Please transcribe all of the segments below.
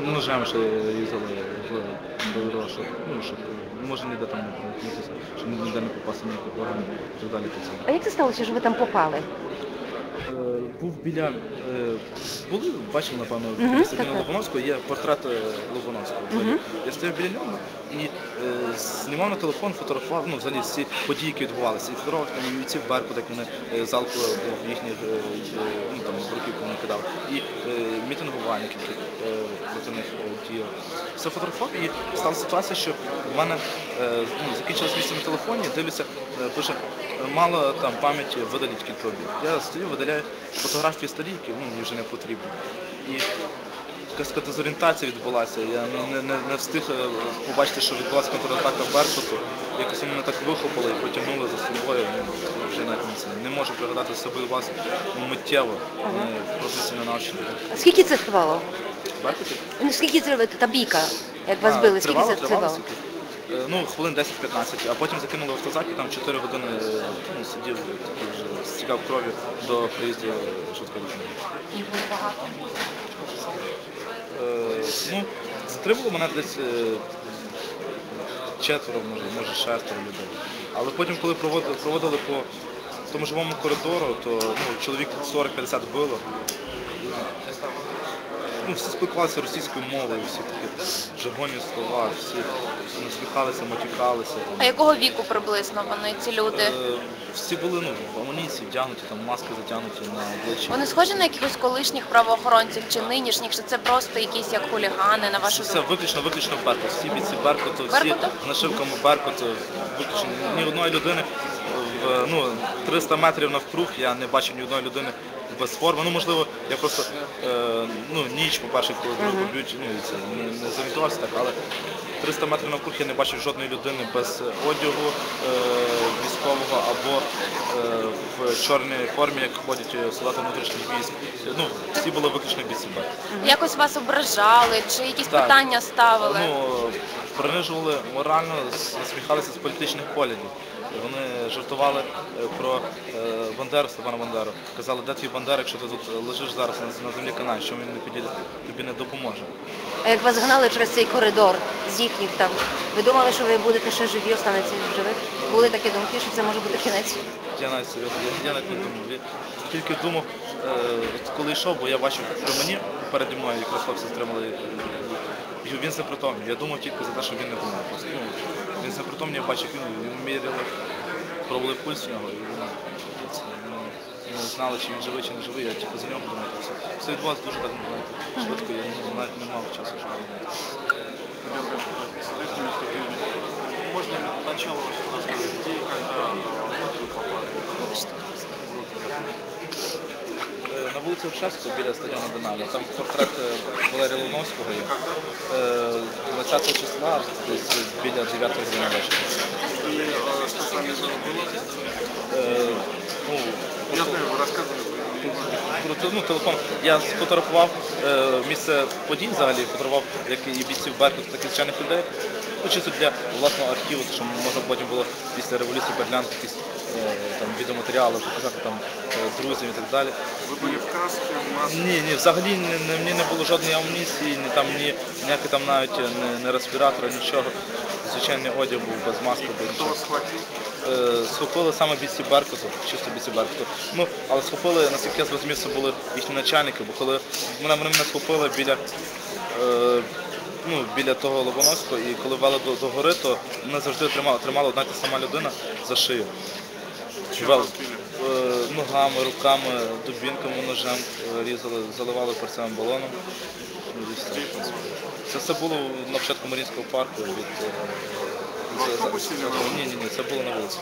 ну, ножем ще різали в бедро, щоб, ну, щоб може ніде там не проникнутися, щоб ніде не попасти ніяких органів і так далі. А як це сталося, що ви там попали? Е, Був біля, е, були, бачили, напевно, Мгм, біля так, так. Лобановського, є портрет е, Лобановського. Мгм. Я стояв біля нього і е, знімав на телефон, фотографував, ну, взагалі всі події, які відбувалися. І фотографував там і бійців Беркут, як вони е, в їхніх е, е, ну, там, бруківку вони кидали. І е, мітингувальників, е, проти них е. Все фотографував і стала ситуація, що в мене е, ну, закінчилось місце на телефоні, дивлюся, е, пише, е, мало там пам'яті, видаліть кілька обід. Я стою, видаляю фотографії старі, які ну, мені вже не потрібні. І якась дезорієнтація відбулася. Я не, не, не, встиг е, побачити, що відбулася контратака Беркуту. Якось вони так вихопили і потягнули за собою. Ну, вже навіть не. Не можу пригадати собі вас миттєво, вони професійно навчені. А Скільки це тривало? Беркуті? Ну, скільки це та бійка, як вас А, били, скільки тривало, це тривало тривало? скільки? Е, Ну, хвилин 10-15, а потім закинули в автозак і там 4 години е, ну, сидів, такий вже стікав кров'ю до приїзду швидкої допомоги. Е, ну, затримало мене десь е, четверо, може, може шестеро людей. Але потім, коли проводили, проводили по тому живому коридору, то ну, чоловік 40-50 було. Ну, всі спілкувалися російською мовою, всі такі жаргонні слова, всі насміхалися, матюкалися. А якого віку приблизно вони, ці люди? Е, всі були ну, в амуніції вдягнуті, там маски затягнуті на обличчя. Вони схожі на якихось колишніх правоохоронців чи нинішніх, чи це просто якісь як хулігани, на вашу Все думку? виключно, виключно Беркут. Всі бійці Беркуту, всі Беркуту? з нашивками Беркуту. Виключно ні одної людини в ну, 300 метрів навкруг я не бачив ні одної людини без форми. Ну, можливо, я просто е, ну, ніч, по-перше, коли друг б'ють, ну, це не, не зорієнтувався так, але 300 метрів навкруг я не бачив жодної людини без одягу е, військового або е, в чорній формі, як ходять е, солдати внутрішніх військ. Ну, всі були виключно бійці Беркуту. Якось вас ображали, чи якісь Так. питання ставили? Ну, принижували морально, насміхалися з політичних поглядів. Вони жартували е, про е, Бандеру, Степана Бандеру. Казали, де твій Бандера, якщо ти тут лежиш зараз на, землі канає, що він не підійде, тобі не допоможе. А як вас гнали через цей коридор з їхніх там? Ви думали, що ви будете ще живі, останеться живих? Були такі думки, що це може бути кінець? Я навіть серйозно, я, я навіть не думав. Я тільки думав, е, коли йшов, бо я бачив при мені переді мною якраз хлопці стримали. е, Він знепритомнів. Я думав тільки за те, що він не помер. Ну, він знепритомнів, я бачив, він, міряли, пробували пульс в нього. І, ну, це, ну, не знали, чи він живий, чи не живий, я тільки за нього думав. Все, все відбувалося дуже так знаєте, швидко, я ну, навіть не мав часу, щоб думати. Можно ли начало рассказать, и когда попали? Е, На вулиці Обшевського біля стадіону Динамо. Там портрет е, Валерія Луновського є. Е, 20 числа, десь біля 9 години вечора. И э, специально было здесь? Е, ну, Я знаю, вы рассказывали. про те- ну, телефон. Я сфотографував е, місце подій взагалі, фотографував як і бійців Беркут, так і звичайних людей. Ну, чисто для власного архіву, щоб можна потім було після революції переглянути якісь е, там, відеоматеріали, показати там е, друзям і так далі. Вы были в каске, в маске. Ні, ні, взагалі не, не, мені не було жодної амуніції, ні там ні ніякий там навіть не, не респіратора, нічого. Звичайний одяг був без маски, без нічого. Е, схопили саме бійці Беркуту, чисто бійці Беркуту. Ну, але схопили, наскільки я зрозумів, це були їхні начальники, бо коли мене мене схопили біля. Е, Ну, біля того Лобановського, і коли вели до, до гори, то мене завжди тримала, тримала одна та сама людина за шию. Ногами, руками, дубінками, ножем е, різали, заливали перцевим балоном. Ну. Це все було на початку Марінського парку від. е, Ні, ні, ні, це було на вулиці.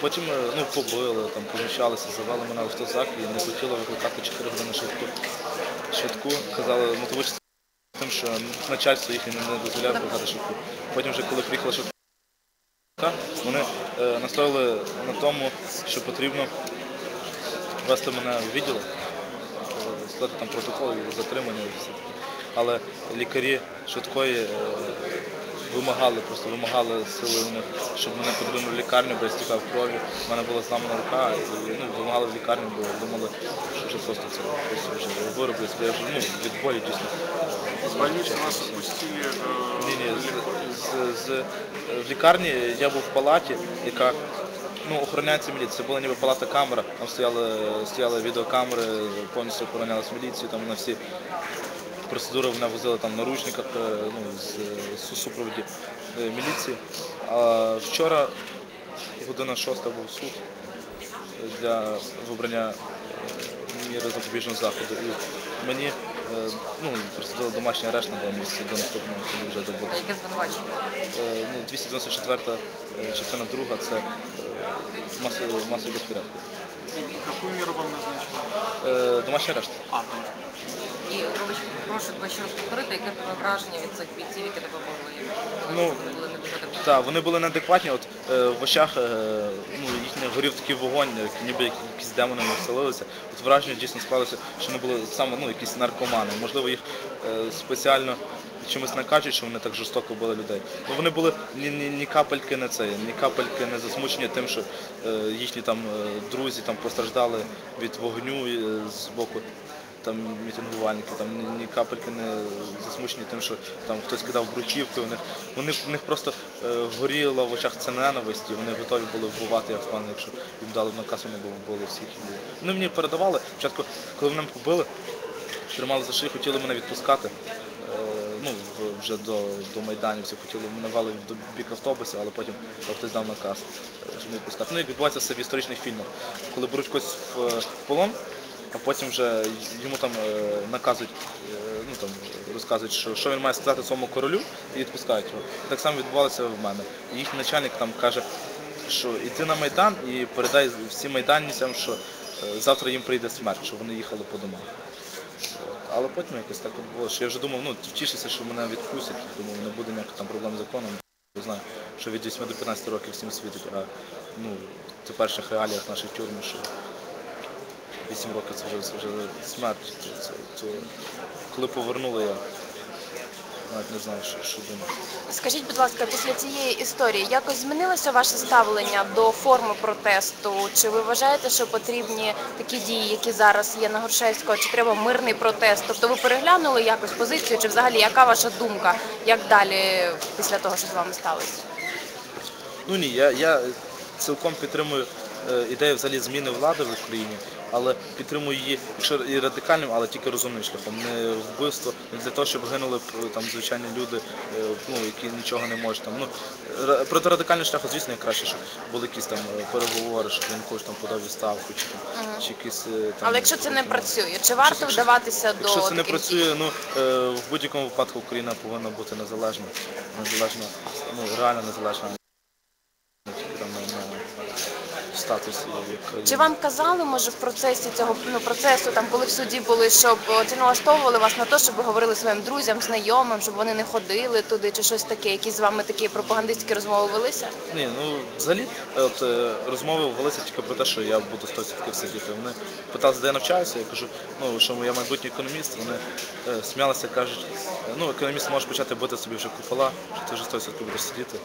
Потім е, ну, побили, там, поміщалися, завели мене в автозак і не хотіли викликати 4 години швидку. Швидку казали, мотивуючи тим, що начальство їхнє не дозволяє викликати швидку. Потім вже коли приїхала швидка, вони е, настояли на тому, що потрібно вести мене в відділ, складати там протокол і затримання і все таке. Але лікарі швидкої е, вимагали, просто вимагали сили у них, щоб мене подвинули в лікарню, бо я стікав кров'ю. У мене була зламана рука, і ну, вимагали в лікарню, бо думали, що вже просто це просто вже вироблюється. Я вже ну, від болі дійсно. С больницы вас отпустили э, Ні, ні, з, з, з, в лікарні я був в палаті, яка ну, охороняється міліцією. Це була ніби палата камера, там стояли, стояли відеокамери, повністю охоронялась міліцією, там на всі процедури мене возили там в наручниках е, ну, з, з супроводі е, міліції. А вчора година шоста був суд для вибрання е, міри запобіжного заходу. І мені е, ну, присудили домашній арешт на два місяці до наступного, коли вже добуде. Яке звинувачення? Е, ну, 294 е, частина друга це е, масовий Домашній арешт. А, І Робич, прошу тебе ще раз повторити, яке тебе враження від цих бійців, які тебе були? Ну, Вони були не дуже адекватні. Так, вони були неадекватні. От е, в очах е, ну, їхніх горів такий вогонь, як, ніби якісь демони не вселилися. От враження дійсно склалося, що вони були саме ну, якісь наркомани. Можливо, їх е, спеціально чимось накачують, що вони так жорстоко били людей. Ну вони були ні, ні, ні капельки не це, ні капельки не засмучені тим, що е, їхні там е, друзі там постраждали від вогню е, з боку там мітингувальники, там ні, ні капельки не засмучені тим, що там хтось кидав бручівки, у них вони в них просто е, горіла в очах ця ненависть, і вони готові були вбивати, я впевнений, якщо їм дали наказ, вони б вбили всіх. Вони мені передавали. Спочатку, коли мене побили, тримали за шию, хотіли мене відпускати. Е, Ну, вже до, до майданівців хотіли мене вели до бік автобуса, але потім хтось дав наказ, е, щоб не відпускати. Ну, як відбувається це в історичних фільмах. Коли беруть когось в, в полон, а потім вже йому там е, наказують, е, ну там розказують, що, що він має сказати своєму королю і відпускають його. Так само відбувалося в мене. І їхній начальник там каже, що йди на Майдан і передай всім майданцям, що е, завтра їм прийде смерть, щоб вони їхали по домах. Але потім якось так от було, що я вже думав, ну втішився, що мене відпустять, думав, не буде ніяких там проблем з законом. Я знаю, що від 8 до 15 років всім світить, а ну, в теперішніх реаліях наших тюрми, що 8 років це вже, це вже смерть. Це, це, коли повернули, я навіть не знаю, що, що думати. Скажіть, будь ласка, після цієї історії якось змінилося ваше ставлення до форми протесту? Чи ви вважаєте, що потрібні такі дії, які зараз є на Грушевського, чи треба мирний протест? Тобто ви переглянули якось позицію, чи взагалі яка ваша думка, як далі після того, що з вами сталося? Ну ні, я, я цілком підтримую е, ідею взагалі зміни влади в Україні, але підтримую її якщо і радикальним, але тільки розумним шляхом. Не вбивство, не для того, щоб гинули е, там звичайні люди, е, ну, які нічого не можуть. Там, ну, ра- проти радикального шляху, звісно, краще, щоб були якісь там е, переговори, щоб він когось там подав відставку, чи, там, чи якісь. Там, Але якщо це не працює, чи варто якщо- вдаватися до Якщо це не працює, ну в будь-якому випадку Україна повинна бути незалежна, незалежна, ну реально незалежна, статус як. Чи вам казали, може, в процесі цього ну, процесу, там, коли в суді були, щоб чи налаштовували вас на те, щоб ви говорили своїм друзям, знайомим, щоб вони не ходили туди, чи щось таке, якісь з вами такі пропагандистські розмови велися? Ні, ну взагалі от, е, розмови велися тільки про те, що я буду 100% сидіти. Вони питалися, де я навчаюся, я кажу, ну що я майбутній економіст, вони е, сміялися, кажуть, ну економіст може почати бити собі вже купола, що ти вже 100% будеш сидіти.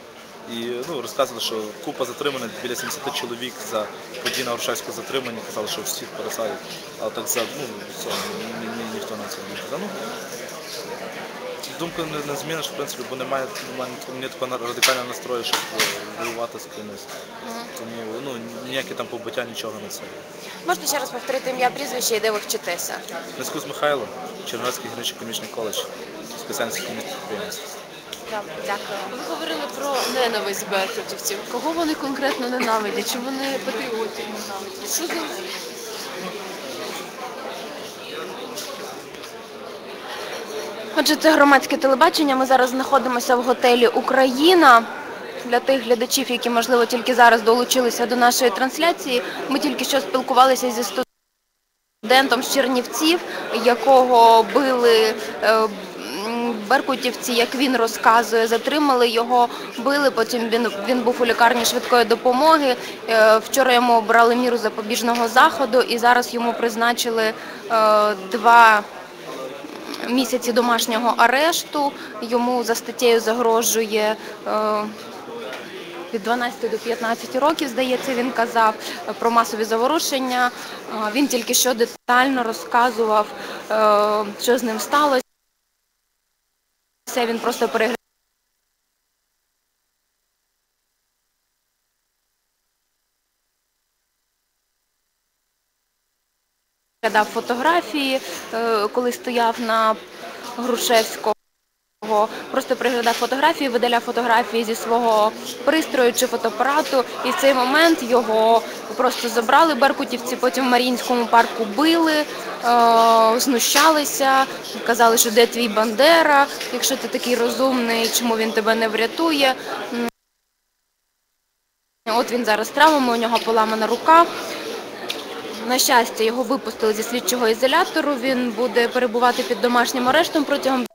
І ну, розказували, що купа затриманих, біля 70 чоловік за події на Грушевську затримані, казали, що всіх пересадять. Але так за ну, це, ні, ні, ніхто на це не казав. Ну, Думку не, не зміниш, в принципі, бо немає, немає ні такого радикального настрою, щоб е, воювати з кимось. Тому ну, ніякі там побиття, нічого не це. Можете ще раз повторити ім'я, прізвище і де ви вчитеся? Зв'язку з Михайлом, Чернівецький гірничо-економічний коледж, спеціальність економічних підприємств. Добре, дякую. Ви говорили про ненависть беркутівців. Кого вони конкретно ненавидять? Чи вони патріотів ненавидять? Що за Отже, це громадське телебачення. Ми зараз знаходимося в готелі Україна. Для тих глядачів, які можливо тільки зараз долучилися до нашої трансляції, ми тільки що спілкувалися зі студентом з Чернівців, якого били е, беркутівці, як він розказує, затримали його, били. Потім він він був у лікарні швидкої допомоги. Е, Вчора йому обрали міру запобіжного заходу, і зараз йому призначили е, два місяці домашнього арешту. Йому за статтею загрожує е, від 12 до 15 років, здається, він казав про масові заворушення. Він тільки що детально розказував, що з ним сталося. Він просто переглядав переглядав фотографії, е, коли стояв на Грушевського. Просто приглядав фотографії, видаляв фотографії зі свого пристрою чи фотоапарату, і в цей момент його просто забрали беркутівці, потім в Маріїнському парку били, знущалися, казали, що де твій Бандера, якщо ти такий розумний, чому він тебе не врятує. От він зараз травмами, у нього поламана рука. На щастя, його випустили зі слідчого ізолятору. Він буде перебувати під домашнім арештом протягом